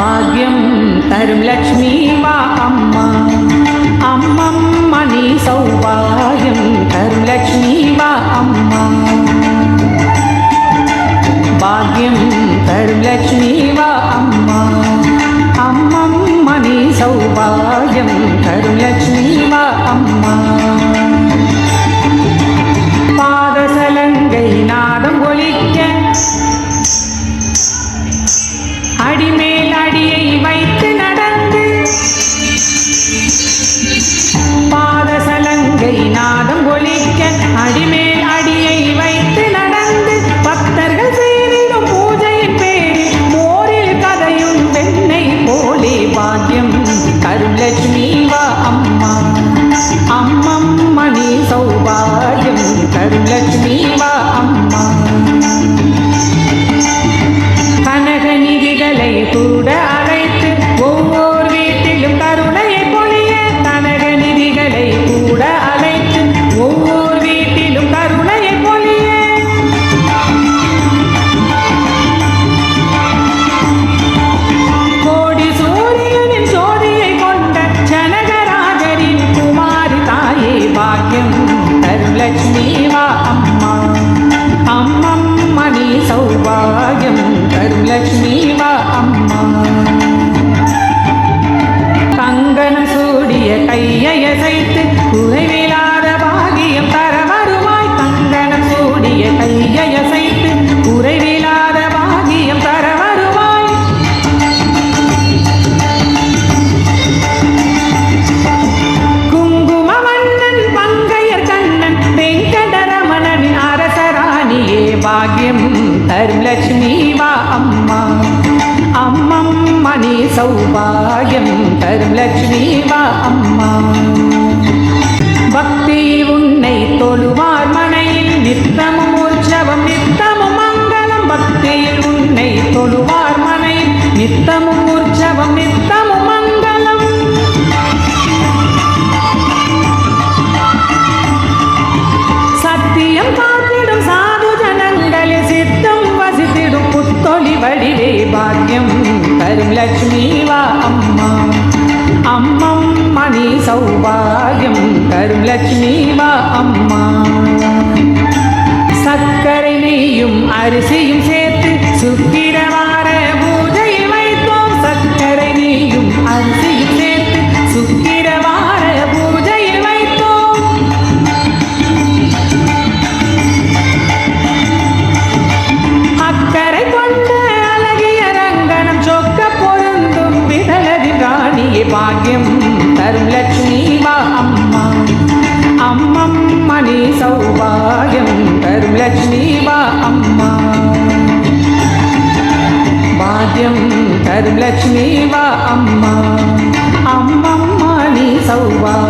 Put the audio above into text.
భాగ్యం తరుం లక్ష్మీ మా అమ్మ అమ్మమ్మ నీ సౌభాగ్యం తరుం లక్ష్మీ మా అమ్మ భాగ్యం తరుం లక్ష్మీ మా అమ్మ అమ్మమ్మ నీ సౌభాగ్యం తరుం లక్ష్మీ இசை நாதம் ஒழிக்க அடிமேல் భాగ్యం ధర్మలక్ష్మీ మా అమ్మ అమ్మమ్మ నీ సౌభాగ్యం ధర్మలక్ష్మీ మా అమ్మ பக்தி உன்னை தொழுவார் மனையில் நித்தமும் உற்சவம் நித்தமும் மங்களம். பக்தியில் உன்னை தொழுவார் மனையில் நித்தமும் உற்சவம் நித்தம் വടിവേ ഭാഗ്യം തരും ലക്ഷ്മി വാ അമ്മ. അമ്മമ്മ മണി സൗഭാഗ്യം തരും ലക്ഷ്മി വാ അമ്മ. സക്കരനെയും അരിസിയും నీ సౌభాగ్యం తరులక్ష్మీ వా అమ్మ. భాగ్యం తరులక్ష్మీ వా అమ్మ. అమ్మమ్మ నీ సౌభాగ్యం.